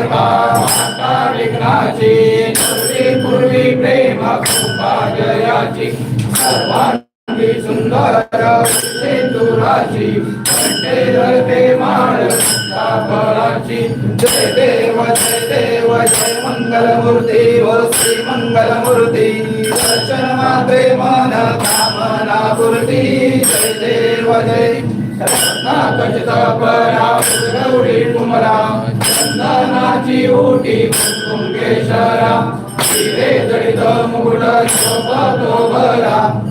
माता विघ्नाची पूर्वी प्रेम कृपा जयाची सर्वांगी सुंदर सिंदुराची कंठे धरते माळ फळाची जय देव जय देव जय मंगलमूर्ती व श्री मंगलमूर्ती. दर्शन मात्रे मन कामना पूर्ती. जय देव जय रत्नाकचित परा गौरी कुमरा चंदनाची ओटी कुंकेशरा जडित मुकुट शोभतो बरा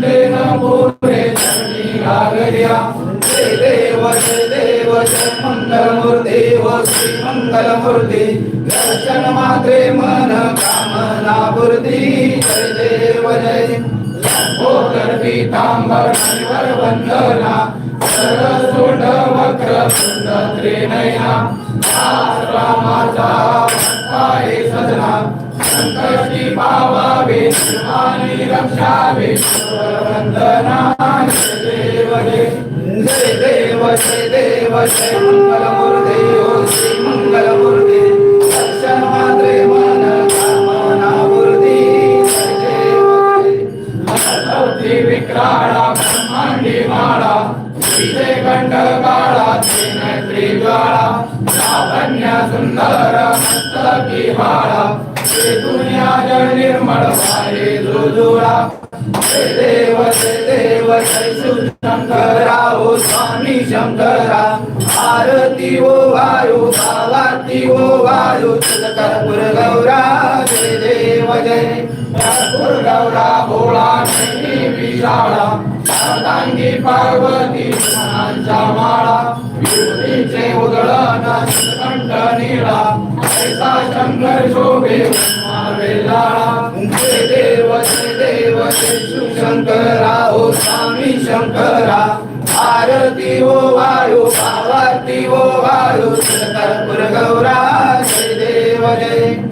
देन पुरे चरणी घागर्या. जय देव जय देव जय मंगलमूर्ती व श्री मंगलमूर्ती दर्शन मात्रे मन कामना पूर्ती. जय देव जय. शंभोदर वंदना. सरसोड वक्र त्रिनयना रामाचा आहे सजना संकष्टी पावावे आणि रक्षावे वंदना देव जय देव जय देव जय मंगलमूर्ती ओ श्री मंगलमूर्ती दर्शन मात्रे मन जय देव विक्राळा विजय बाळा काळा ज्वाळा त्रिज्वाळा लावण्य सुंदर मस्तकी श्री दुनिया जळ निर्मळ वारे जुजुळा जय देव जय देव जय शिवशंकरा ओ स्वामी शंकरा आरती ओ वायू भावाती ओ वायू कर्पूर गौरा जय गौरा भोळा विशाळा शारदांगी पार्वती माळा विभूतीचे उदळण कंठ निळा ऐसा शंकर शोभे वेलाळा जय देव जय देव जय शिवशंकरा ओ स्वामी शंकरा भारती ओ वायू पार्वती ओ वायू कर्पूर गौरा जय देव जय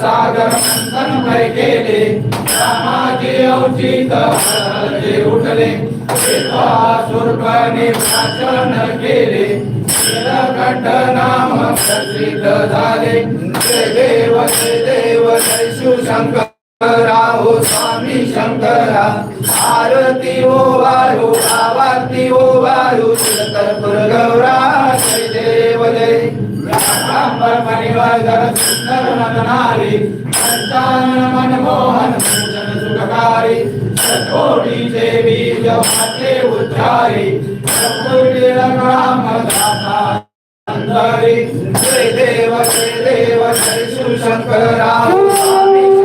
सागर मंथन भय केले रामाचे औचित जे उठले सुरपणे भाषण केले नीलकंठ नाम प्रसिद्ध झाले देव देव जय शंकर राहो स्वामी शंकरा आरती ओ वारू आवारती ओ वारू कर्पूर गौरा रामांबर परिवर्धन सुंदर मतनारी पंचानन मनमोहन पूजन सुखकारी सतोडीचे बीज माते उद्धारी प्रकृती राम दाता अंधारी जय देव जय देव जय शिव शंकर शिवशंकरा